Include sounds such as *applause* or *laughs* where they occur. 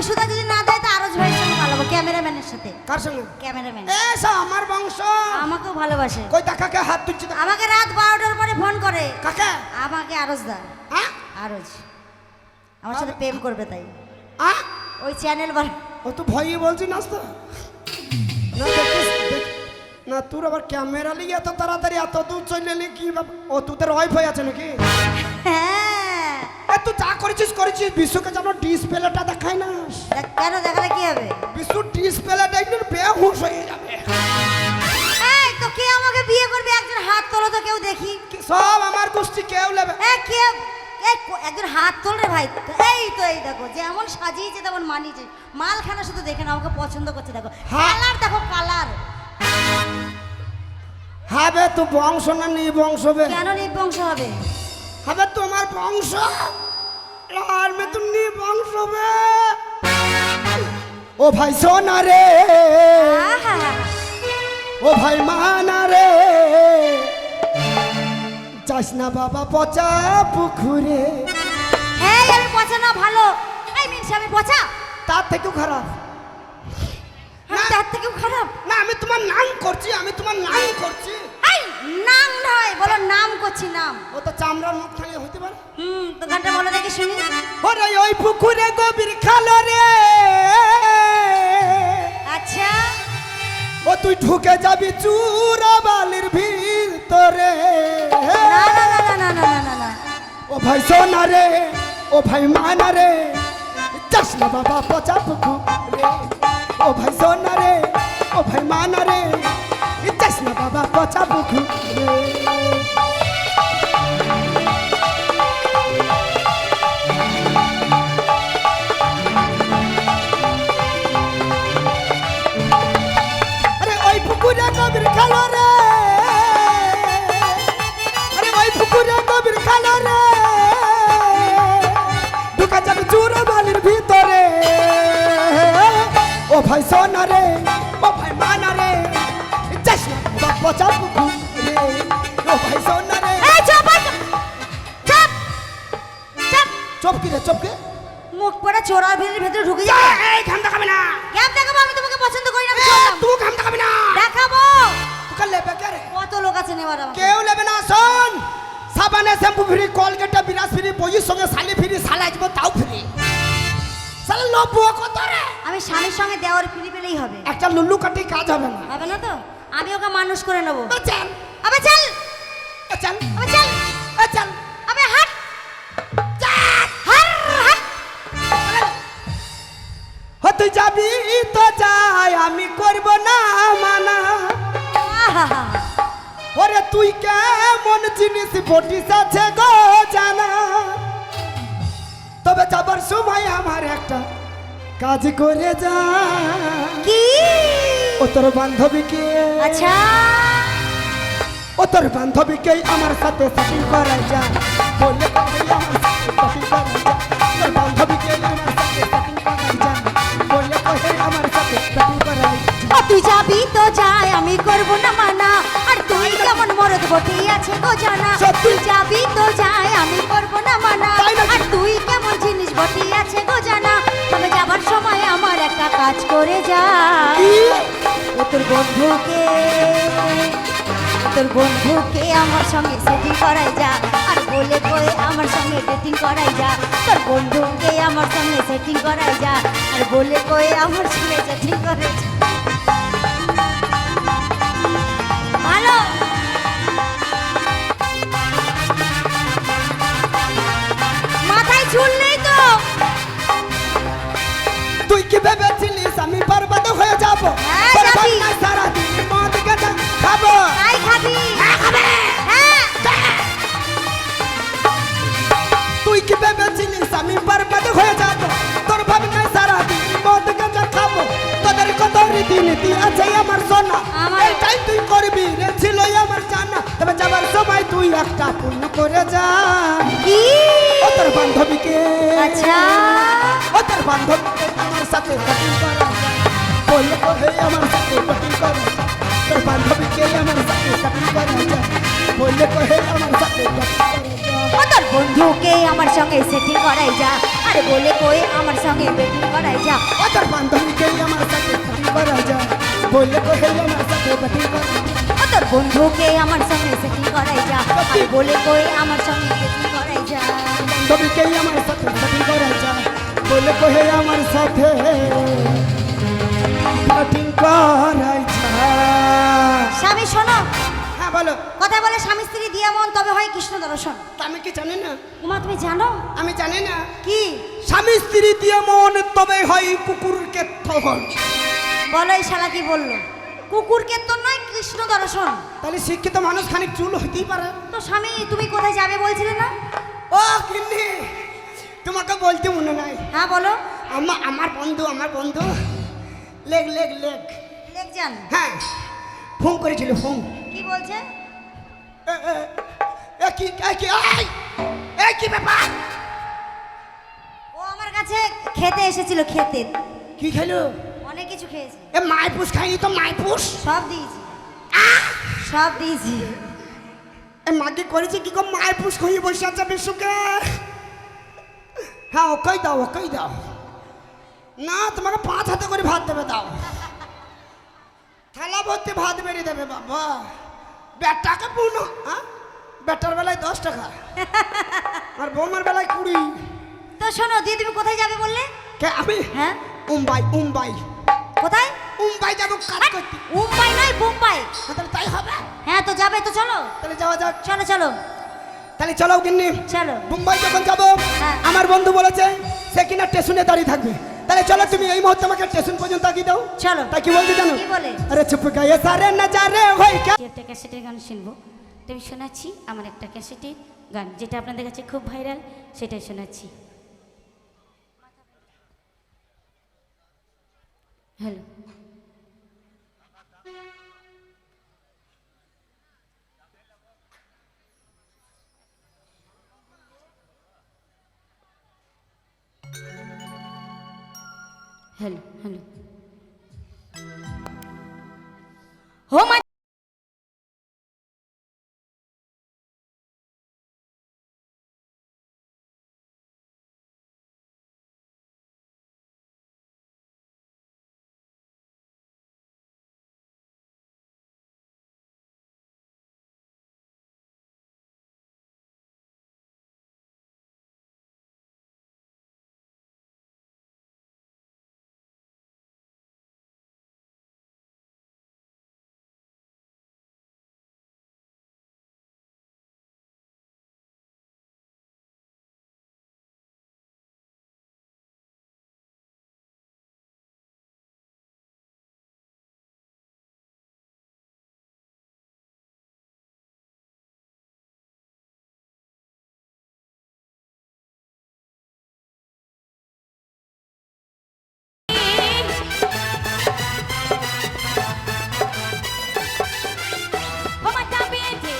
বিশুদা যদি না দেয় তো আরজ ভাইয়ের সঙ্গে পালাবো ক্যামেরাম্যানের সাথে। কার সঙ্গে? ক্যামেরাম্যান। এসা আমার বংশ। আমাকেও ভালোবাসে। কই তা কাকে হাত তুলছি তো? আমাকে রাত বারোটার পরে ফোন করে। কাকা? আমাকে আরজ দা। হ্যাঁ? আরজ। আমার সাথে প্রেম করবে তাই। আ ওই চ্যানেল বার ও তো ভয়ই বলছি নাস তো না দেখিস না তোর আবার ক্যামেরা লিয়ে এত তাড়াতাড়ি এত দূর চলে এলি কি? ও তোদের ওয়াইফাই আছে নাকি? তুই যা করেছিস করেছিস বিশ্বকে যেন ডিসপ্লেটা দেখায় না। কেন দেখালে কি হবে? বিশ্ব ডিসপ্লেটা একটু বেহুশ হয়ে যাবে। এই তো কে আমাকে বিয়ে করবে? একজন হাত তোলো তো কেউ দেখি। সব আমার গোষ্ঠী কেউ নেবে। এ কে এই একজন হাত তোল রে ভাই এই তো এই দেখো যেমন সাজিয়েছে তেমন মানিয়েছে। মালখানা শুধু দেখে না আমাকে পছন্দ করছে দেখো। কালার দেখো কালার। হবে তো বংশ না নি বংশ বে? কেন নির্বংশ হবে? হবে তোমার বংশ। আর মে তুমি নি বংশ বে ও ভাই সোনা রে। ও ভাই মানা রে। যাস না বাবা পচা পুকুরে। এই আমি পচা না ভালো। এই মিনসি আমি পচা? তার থেকেও খারাপ। আমি তার থেকেও খারাপ? না আমি তোমার নাম করছি আমি তোমার নাম করছি। এই নাম নয় বলো নাম করছি নাম। ও তো চামড়ার মুখ থাকলে হইতে পারে? হুম তো গানটা বলে দেখি শুনি। ওরে ওই পুকুরে গভীর খালো রে। আচ্ছা। ও তুই ঢুকে যাবি চূড়া বালির ভিতরে। না না না না না না না ও ভাই সোনা রে ও ভাই মানা রে। যাস না বাবা পচা পুকুরে ও ভাই সোনা রে ও ভাই মানা রে। যাস না বাবা পচা পুকুরে পচা পুকুরে ও ভাই সোনা রে চুপ চুপ। চুপ। চুপ। চপকি রে চপকে। মুখ পড়া চোরার ভিড়ের ভেতরে ঢুকে যাবে। এই ঘাম দেখাবি না। ক্যাব দেখাবো আমি তোমাকে পছন্দ করি না। তুই ঘাম দেখাবি না। দেখাবো। তোকে লেবে কে রে? কত লোক আছে নেওয়ার আমাকে? কেউ নেবে না শোন। সাবানে শ্যাম্পু ফ্রি কলগেটে বিরাস ফ্রি বইয়ের সঙ্গে শালি ফ্রি শালা আসব তাও ফ্রি। শালা নব্বু কত রে? আমি স্বামীর সঙ্গে দেওয়ার ফিরে পেলেই হবে। একটা লুল্লু কাটি কাজ হবে না। হবে না তো? আমি ওকে মানুষ করে নেব। চল। আবে চল। চল। আবে চল। চল। আবে হাট। হ তুই যাবি তো যাই আমি করব না মানা। ওরে তুই কেমন জিনিস বটিস আছে গো জানা। তবে যাবার সময় আমার একটা কাজ করে যা। কি? ও তোর বান্ধবীকে। আচ্ছা। ও তোর বান্ধবীকে আমার সাথে সাথে করাই যা। বলে বন্ধুকে তোর বন্ধুকে আমার সঙ্গে সেটিং করাই যা আর বলে কয়ে আমার সঙ্গে ডেটিং করাই যা। তোর বন্ধুকে আমার সঙ্গে সেটিং করাই যা আর বলে কয়ে আমার সঙ্গে সেটিং করাই যা। ভালো। মাথায় চুল নেই তো? তুই কি ভেবেছিলিস আমি বরবাদ হয়ে যাব? হ্যাঁ, আমি বরবাদ হয়ে যাব। তোর ভাবনা সারা দিন মদ গেছে খাব। তোদের কত রীতি নীতি আছে আমার সোনা এটাই তুই করবি রে ছিল আমার জানা। তবে যাবার সময় তুই একটা পূর্ণ করে যা। কি? ও তোর বান্ধবীকে। আচ্ছা। ও তোর বান্ধবীকে আমার সাথে কটিং করা। বলে কহে আমার সাথে কটিং করা। তোর বান্ধবীকে আমার সাথে কটিং করা। বলে কহে বন্ধুকে আমার সঙ্গে সেটিং করাই যা। আরে বলে কই আমার সঙ্গে বেটিং করাই যা। ও তোর বান্ধবীকে আমার সাথে সেটিং করা যায় বললে কহে আমার সাথে সেটিং করা যায় ও তোর বন্ধুকে আমার সঙ্গে সেটিং করাই যা। আরে বলে কই আমার সঙ্গে বেটিং করাই যা। বান্ধবীকে আমার সাথে সেটিং করা যায় বললে কহে আমার সাথে সেটিং করা যায় স্বামী শোনো। হ্যাঁ বলো। কথা বলে স্বামী স্ত্রী দিয়া মন তবে হয় কৃষ্ণ দর্শন। আমি কি জানি না? উমা তুমি জানো? আমি জানি না। কি? স্বামী স্ত্রী দিয়ে মন তবে হয় কুকুরকে থহন বলো এই শালা কি বলল? কুকুরকে তো নয় কৃষ্ণ দর্শন। তাহলে শিক্ষিত মানুষ খানিক চুল হইতেই পারে। তো স্বামী তুমি কোথায় যাবে বলছিলে না? ও কিন্নি তোমাকে বলতে মনে নাই। হ্যাঁ বলো। আমার আমার বন্ধু আমার বন্ধু। লেগ লেগ লেগ লেখ যান হ্যাঁ ফোন করেছিল ফোন। কি বলছে? কি এ কি এই এই কি ব্যাপার? ও আমার কাছে খেতে এসেছিল খেতে কি খেলো? অনেক কিছু খেয়েছে। এ মাইপুস খাইনি তো মাইপুস? সব দিয়েছি। সব দিয়েছি। এ মাকে করেছে কি গো? মাইপুস খাইয়ে বসে আছে বিশুকে। হ্যাঁ ওকেই দাও ওকেই দাও। না তোমাকে পাঁচ হাতে করে ভাত দেবে দাও। *laughs* থালা ভর্তি ভাত বেরিয়ে দেবে বাবা। বেটাকে পুনো হ্যাঁ? বেটার বেলায় দশ টাকা আর বৌমার বেলায় কুড়ি। তো শোনো দিয়ে তুমি কোথায় যাবে বললে? কে আমি? হ্যাঁ। মুম্বাই মুম্বাই কোথায়? মুম্বাই যাব কাজ করতে। মুম্বাই নয় মুম্বাই হ্যাঁ, তাহলে তাই হবে? হ্যাঁ তো যাবে তো চলো। তাহলে যাওয়া যাক। চলো চলো। তাহলে চলো কিন্নি চলো। মুম্বাই যখন যাব হ্যাঁ। আমার বন্ধু বলেছে সে কিনা স্টেশনে দাঁড়িয়ে থাকবে। তাহলে চলো তুমি এই মুহূর্তে আমাকে স্টেশন পর্যন্ত আগিয়ে দাও। চলো। তাই কি বলতে জানো? কি বলে? আরে চুপ গায়ে সারে না যারে হই একটা ক্যাসেটের গান শুনব। তুমি শোনাচ্ছি আমার একটা ক্যাসেটের গান যেটা আপনাদের কাছে খুব ভাইরাল সেটাই শোনাচ্ছি। হ্যালো। Hello hello. ও মা